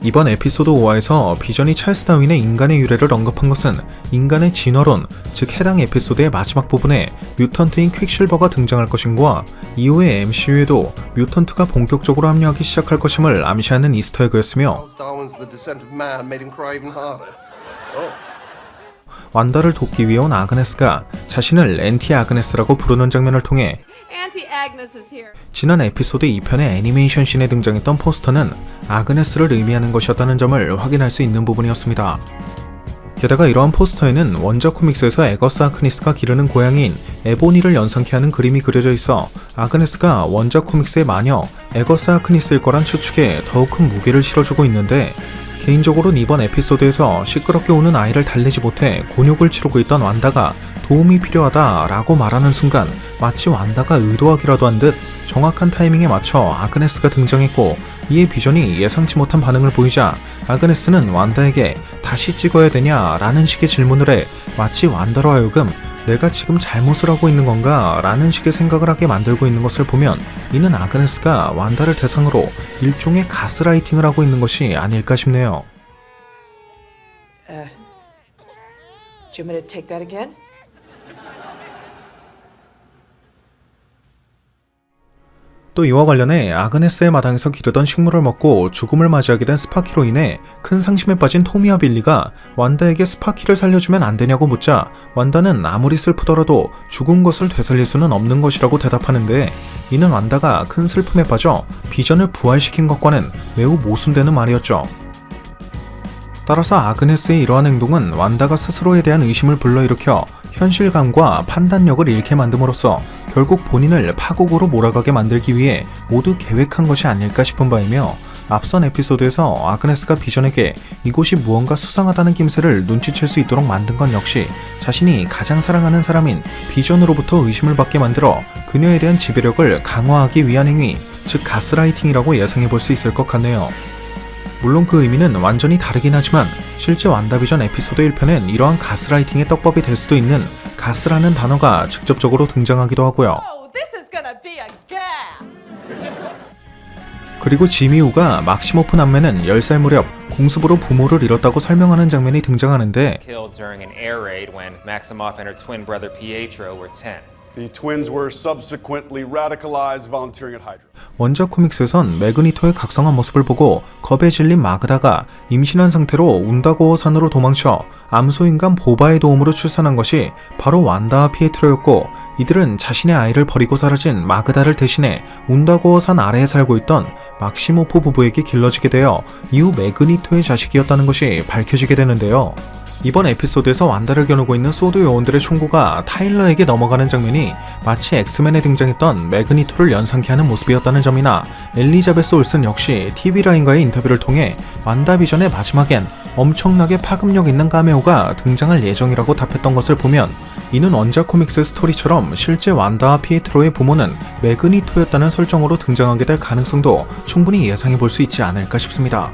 이번 에피소드 5화에서 비전이 찰스 다윈의 인간의 유래를 언급한 것은 인간의 진화론, 즉 해당 에피소드의 마지막 부분에 뮤턴트인 퀵실버가 등장할 것인과 이후의 MCU에도 뮤턴트가 본격적으로 합류하기 시작할 것임을 암시하는 이스터에그였으며. Oh. 완다를 돕기 위해 온 아그네스가 자신을 엔티 아그네스라고 부르는 장면을 통해 지난 에피소드 2편의 애니메이션 씬에 등장했던 포스터는 아그네스를 의미하는 것이었다는 점을 확인할 수 있는 부분이었습니다. 게다가 이러한 포스터에는 원작 코믹스에서 에거스 아크니스가 기르는 고양이인 에보니를 연상케 하는 그림이 그려져 있어 아그네스가 원작 코믹스의 마녀 에거스 아크니스일 거란 추측에 더욱 큰 무게를 실어주고 있는데 개인적으로는 이번 에피소드에서 시끄럽게 우는 아이를 달래지 못해 곤욕을 치르고 있던 완다가 도움이 필요하다라고 말하는 순간 마치 완다가 의도하기라도 한 듯 정확한 타이밍에 맞춰 아그네스가 등장했고 이에 비전이 예상치 못한 반응을 보이자 아그네스는 완다에게 다시 찍어야 되냐라는 식의 질문을 해 마치 완다로 하여금 내가 지금 잘못을 하고 있는 건가? 라는 식의 생각을 하게 만들고 있는 것을 보면 이는 아그네스가 완다를 대상으로 일종의 가스라이팅을 하고 있는 것이 아닐까 싶네요. Uh, 또 이와 관련해 아그네스의 마당에서 기르던 식물을 먹고 죽음을 맞이하게 된 스파키로 인해 큰 상심에 빠진 토미와 빌리가 완다에게 스파키를 살려주면 안 되냐고 묻자 완다는 아무리 슬프더라도 죽은 것을 되살릴 수는 없는 것이라고 대답하는데 이는 완다가 큰 슬픔에 빠져 비전을 부활시킨 것과는 매우 모순되는 말이었죠. 따라서 아그네스의 이러한 행동은 완다가 스스로에 대한 의심을 불러일으켜 현실감과 판단력을 잃게 만듦으로써 결국 본인을 파국으로 몰아가게 만들기 위해 모두 계획한 것이 아닐까 싶은 바이며 앞선 에피소드에서 아그네스가 비전에게 이곳이 무언가 수상하다는 김새를 눈치챌 수 있도록 만든 건 역시 자신이 가장 사랑하는 사람인 비전으로부터 의심을 받게 만들어 그녀에 대한 지배력을 강화하기 위한 행위, 즉 가스라이팅이라고 예상해 볼 수 있을 것 같네요. 물론 그 의미는 완전히 다르긴 하지만 실제 완다비전 에피소드 1편엔 이러한 가스라이팅의 떡밥이 될 수도 있는 가스라는 단어가 직접적으로 등장하기도 하고요. Oh. 그리고 지미우가 막시모프 남매는 10살 무렵 공습으로 부모를 잃었다고 설명하는 장면이 등장하는데 killed during an air raid when Maximoff and her twin brother Pietro were 10. The twins were subsequently radicalized, volunteering at Hydra. 원작 코믹스에선 매그니토의 각성한 모습을 보고 겁에 질린 마그다가 임신한 상태로 운다고어 산으로 도망쳐 암소인간 보바의 도움으로 출산한 것이 바로 완다와 피에트로였고 이들은 자신의 아이를 버리고 사라진 마그다를 대신해 운다고어 산 아래에 살고 있던 막시모프 부부에게 길러지게 되어 이후 매그니토의 자식이었다는 것이 밝혀지게 되는데요. 이번 에피소드에서 완다를 겨누고 있는 소드 요원들의 총구가 타일러에게 넘어가는 장면이 마치 엑스맨에 등장했던 매그니토를 연상케 하는 모습이었다는 점이나 엘리자베스 올슨 역시 TV라인과의 인터뷰를 통해 완다 비전의 마지막엔 엄청나게 파급력 있는 카메오가 등장할 예정이라고 답했던 것을 보면 이는 원작 코믹스 스토리처럼 실제 완다와 피에트로의 부모는 매그니토였다는 설정으로 등장하게 될 가능성도 충분히 예상해 볼 수 있지 않을까 싶습니다.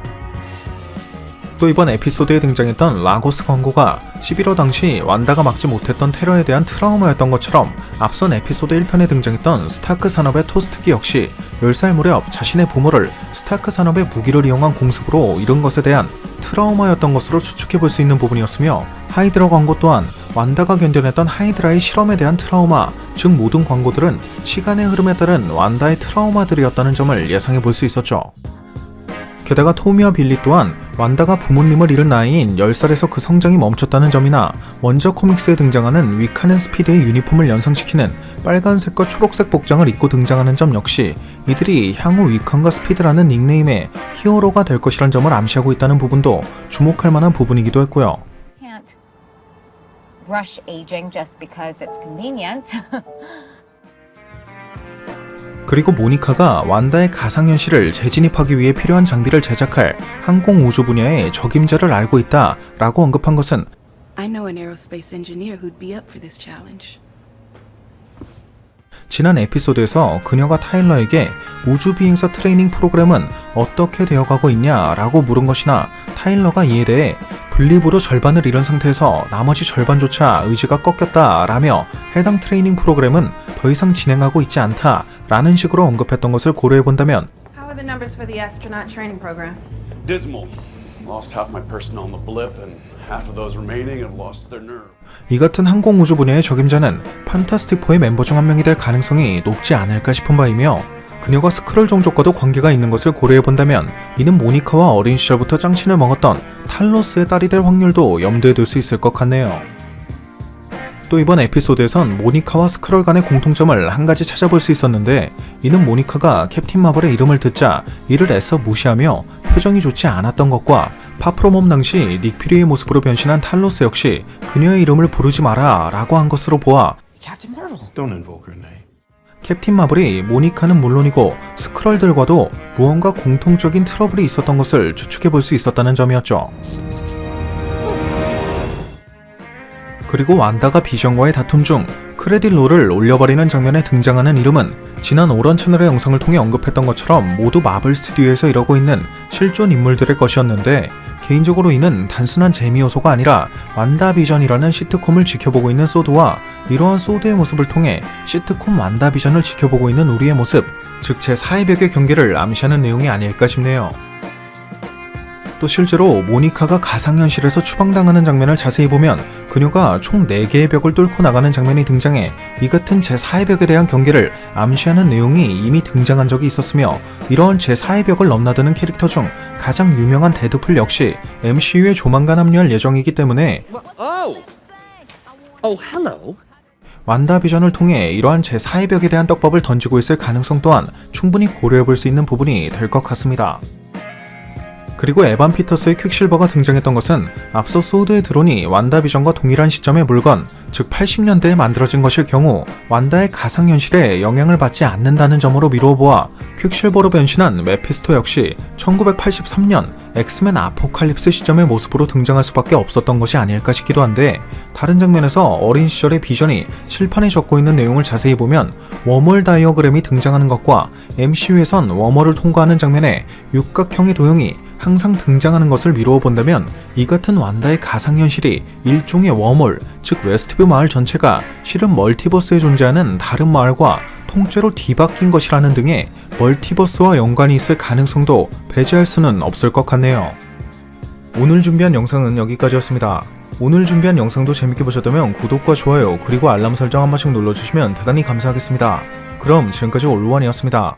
또 이번 에피소드에 등장했던 라고스 광고가 11호 당시 완다가 막지 못했던 테러에 대한 트라우마였던 것처럼 앞선 에피소드 1편에 등장했던 스타크 산업의 토스트기 역시 10살 무렵 자신의 부모를 스타크 산업의 무기를 이용한 공습으로 잃은 것에 대한 트라우마였던 것으로 추측해 볼 수 있는 부분이었으며 하이드라 광고 또한 완다가 견뎌냈던 하이드라의 실험에 대한 트라우마, 즉 모든 광고들은 시간의 흐름에 따른 완다의 트라우마들이었다는 점을 예상해 볼 수 있었죠. 게다가 토미와 빌리 또한 완다가 부모님을 잃은 나이인 10살에서 그 성장이 멈췄다는 점이나 원작 코믹스에 등장하는 위카넨 스피드의 유니폼을 연상시키는 빨간색과 초록색 복장을 입고 등장하는 점 역시 이들이 향후 위칸과 스피드라는 닉네임의 히어로가 될 것이란 점을 암시하고 있다는 부분도 주목할 만한 부분이기도 했고요. rush aging just because it's convenient. 그리고 모니카가 완다의 가상현실을 재진입하기 위해 필요한 장비를 제작할 항공 우주 분야의 적임자를 알고 있다 라고 언급한 것은. 지난 에피소드에서 그녀가 타일러에게 우주 비행사 트레이닝 프로그램은 어떻게 되어가고 있냐라고 물은 것이나 타일러가 이에 대해 분립으로 절반을 잃은 상태에서 나머지 절반조차 의지가 꺾였다라며 해당 트레이닝 프로그램은 더 이상 진행하고 있지 않다 라는 식으로 언급했던 것을 고려해 본다면 How are the numbers for the astronaut training program? Dismal. Lost half my personnel on the blip, and half of those remaining have lost their nerve. 이 같은 항공우주 분야의 적임자는 판타스틱4의 멤버 중 한 명이 될 가능성이 높지 않을까 싶은 바이며 그녀가 스크롤 종족과도 관계가 있는 것을 고려해 본다면 이는 모니카와 어린 시절부터 짱친을 먹었던 탈로스의 딸이 될 확률도 염두에 둘 수 있을 것 같네요. 또 이번 에피소드에선 모니카와 스크롤 간의 공통점을 한 가지 찾아볼 수 있었는데 이는 모니카가 캡틴 마블의 이름을 듣자 이를 애써 무시하며 표정이 좋지 않았던 것과 파프로몸 당시 닉 퓨리의 모습으로 변신한 탈로스 역시 그녀의 이름을 부르지 마라 라고 한 것으로 보아. 캡틴 마블이 모니카는 물론이고 스크럴들과도 무언가 공통적인 트러블이 있었던 것을 추측해 볼 수 있었다는 점이었죠. 그리고 완다가 비전과의 다툼 중 롤을 올려버리는 장면에 등장하는 이름은 지난 오런 채널의 영상을 통해 언급했던 것처럼 모두 마블 스튜디오에서 이러고 있는 실존 인물들의 것이었는데 개인적으로 이는 단순한 재미 요소가 아니라 완다비전이라는 시트콤을 지켜보고 있는 소드와 이러한 소드의 모습을 통해 시트콤 완다비전을 지켜보고 있는 우리의 모습, 즉 제4의 벽의 경계를 암시하는 내용이 아닐까 싶네요. 또 실제로 모니카가 가상현실에서 추방당하는 장면을 자세히 보면 그녀가 총 4개의 벽을 뚫고 나가는 장면이 등장해 이 같은 제4의 벽에 대한 경계를 암시하는 내용이 이미 등장한 적이 있었으며 이러한 제4의 벽을 넘나드는 캐릭터 중 가장 유명한 데드풀 역시 MCU에 조만간 합류할 예정이기 때문에! Oh, hello. 완다비전을 통해 이러한 제4의 벽에 대한 떡밥을 던지고 있을 가능성 또한 충분히 고려해 볼 수 있는 부분이 될 것 같습니다. 그리고 에반 피터스의 퀵실버가 등장했던 것은 앞서 소드의 드론이 완다 비전과 동일한 시점의 물건, 즉 80년대에 만들어진 것일 경우 완다의 가상현실에 영향을 받지 않는다는 점으로 미루어 보아 퀵실버로 변신한 메피스토 역시 1983년 엑스맨 아포칼립스 시점의 모습으로 등장할 수밖에 없었던 것이 아닐까 싶기도 한데 다른 장면에서 어린 시절의 비전이 실판에 적고 있는 내용을 자세히 보면 웜월 다이어그램이 등장하는 것과 MCU에선 웜월을 통과하는 장면에 육각형의 도형이 항상 등장하는 것을 미루어 본다면 이 같은 완다의 가상현실이 일종의 웜월, 즉 웨스트뷰 마을 전체가 실은 멀티버스에 존재하는 다른 마을과 통째로 뒤바뀐 것이라는 등의 멀티버스와 연관이 있을 가능성도 배제할 수는 없을 것 같네요. 오늘 준비한 영상은 여기까지였습니다. 오늘 준비한 영상도 재밌게 보셨다면 구독과 좋아요 그리고 알람 설정 한 번씩 눌러주시면 대단히 감사하겠습니다. 그럼 지금까지 올루원이었습니다.